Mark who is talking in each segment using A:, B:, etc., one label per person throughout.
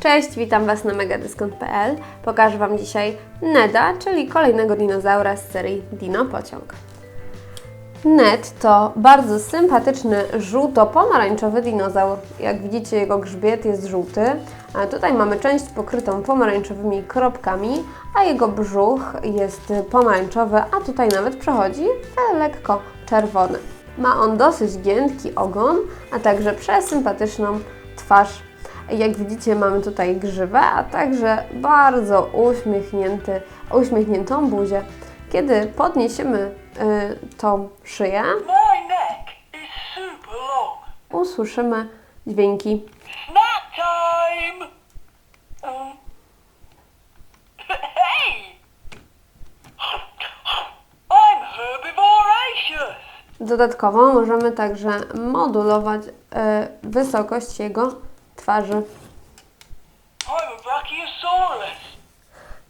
A: Cześć, witam Was na megadyskont.pl. Pokażę Wam dzisiaj Neda, czyli kolejnego dinozaura z serii Dino Pociąg. Ned to bardzo sympatyczny żółto-pomarańczowy dinozaur. Jak widzicie, jego grzbiet jest żółty. A tutaj mamy część pokrytą pomarańczowymi kropkami, a jego brzuch jest pomarańczowy, a tutaj nawet przechodzi lekko czerwony. Ma on dosyć giętki ogon, a także przesympatyczną twarz. Jak widzicie, mamy tutaj grzywę, a także bardzo uśmiechnięty, uśmiechniętą buzię. Kiedy podniesiemy y, tą szyję, usłyszymy dźwięki.
B: Um!
A: Dodatkowo możemy także modulować y, wysokość jego twarzy.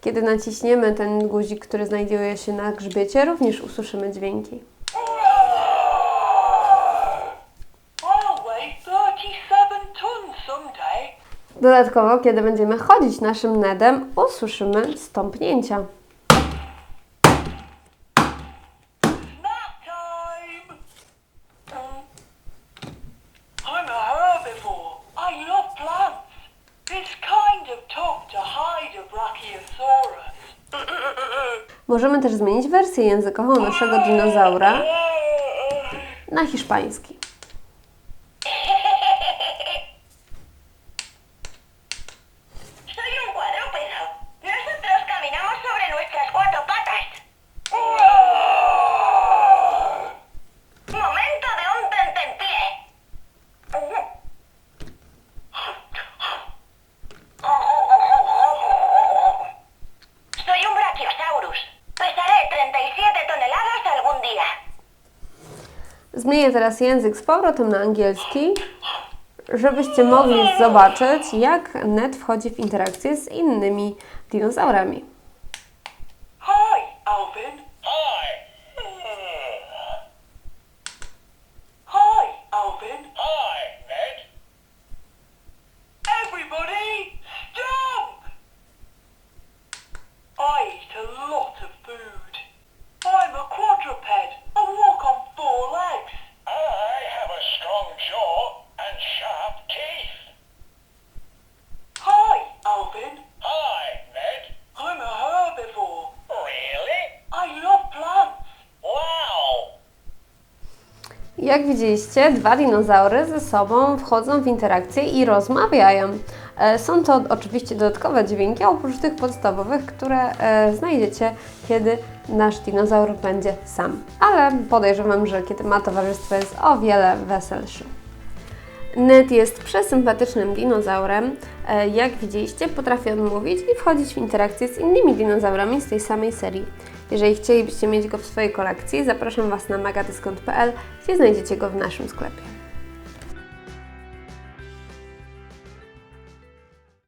A: Kiedy naciśniemy ten guzik, który znajduje się na grzbiecie, również usłyszymy dźwięki.
B: I'll weigh 37 tons someday.
A: Dodatkowo, kiedy będziemy chodzić naszym nedem, usłyszymy stąpnięcia. Możemy też zmienić wersję językową naszego dinozaura na hiszpański. Zmienię teraz język z powrotem na angielski, żebyście mogli zobaczyć, jak net wchodzi w interakcję z innymi dinozaurami. Jak widzieliście, dwa dinozaury ze sobą wchodzą w interakcję i rozmawiają. E, Są to oczywiście dodatkowe dźwięki, oprócz tych podstawowych, które e, znajdziecie, kiedy nasz dinozaur będzie sam. Ale podejrzewam, że kiedy ma towarzystwo, jest o wiele weselszy. Ned jest przesympatycznym dinozaurem. E, Jak widzieliście, potrafi on mówić i wchodzić w interakcję z innymi dinozaurami z tej samej serii. Jeżeli chcielibyście mieć go w swojej kolekcji, zapraszam Was na magadyskont.pl, gdzie znajdziecie go w naszym sklepie.